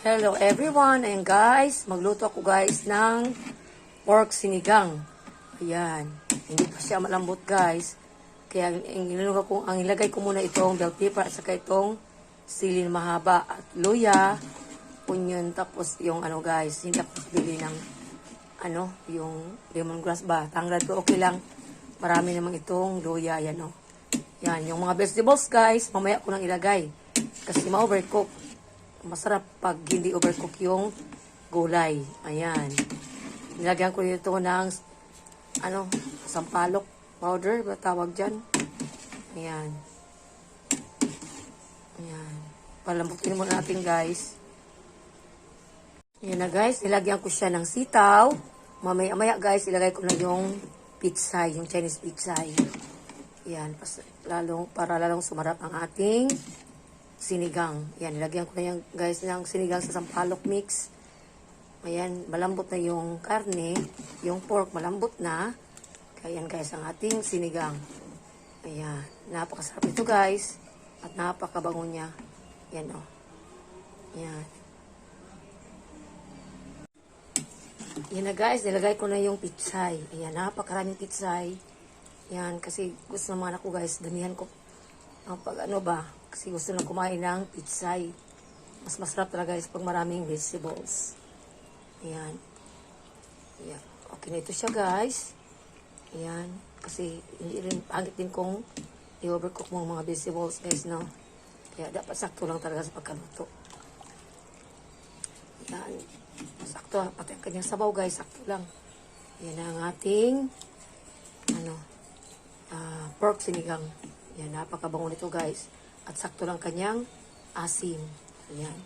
Hello everyone, and guys, magluto ako guys ng pork sinigang. Ayan, hindi pa siya malambot guys. Kaya ang, ko, ang ilagay ko muna itong bell pepper at saka itong silin mahaba at luya, onion, tapos yung ano guys, hindi ako bili ng ano, yung lemongrass ba. Tanglad ko, okay lang. Marami namang itong luya, yan o. Yan, yung mga vegetables guys, mamaya ko nang ilagay. Kasi ma-overcook. Masarap pag hindi overcook yung gulay. Ayan. Nilagyan ko nito ng ano, sampalok powder, ba tawag dyan? Ayan. Ayan. Palambutin muna natin guys. Ayan na guys, nilagyan ko siya ng sitaw. Mamaya-maya guys, ilagay ko na yung pitsay, yung Chinese pitsay. Ayan, pas, lalong, para lalong sumarap ang ating sinigang. Ayan, nilagyan ko na yan guys ng sinigang sa sampalok mix. Ayan, malambot na yung karne. Yung pork, malambot na. Kaya yan guys, ang ating sinigang. Ayan, napakasarap ito guys. At napakabango niya. Yan o. Oh. Ayan. Yan na guys, nilagay ko na yung pitsay. Ayan, napakaraming pitsay. Yan, kasi gusto ng mga anak ko guys, damihan ko. Ang pag ano ba, kasi gusto lang kumain ng pitsay. Mas masarap talaga guys pag maraming vegetables. Ayan. Ayan. Okay na ito siya guys. Ayan. Kasi hindi rin pangit din kung i-overcook mo mga vegetables guys, no? Kaya dapat sakto lang talaga sa pagkaluto. Ayan. Sakto, pati ang kanyang sabaw guys, sakto lang. Yan ang ating ano, ah, pork sinigang. Yan, napakabango nito guys. At sakto lang kanyang asim. Ayan.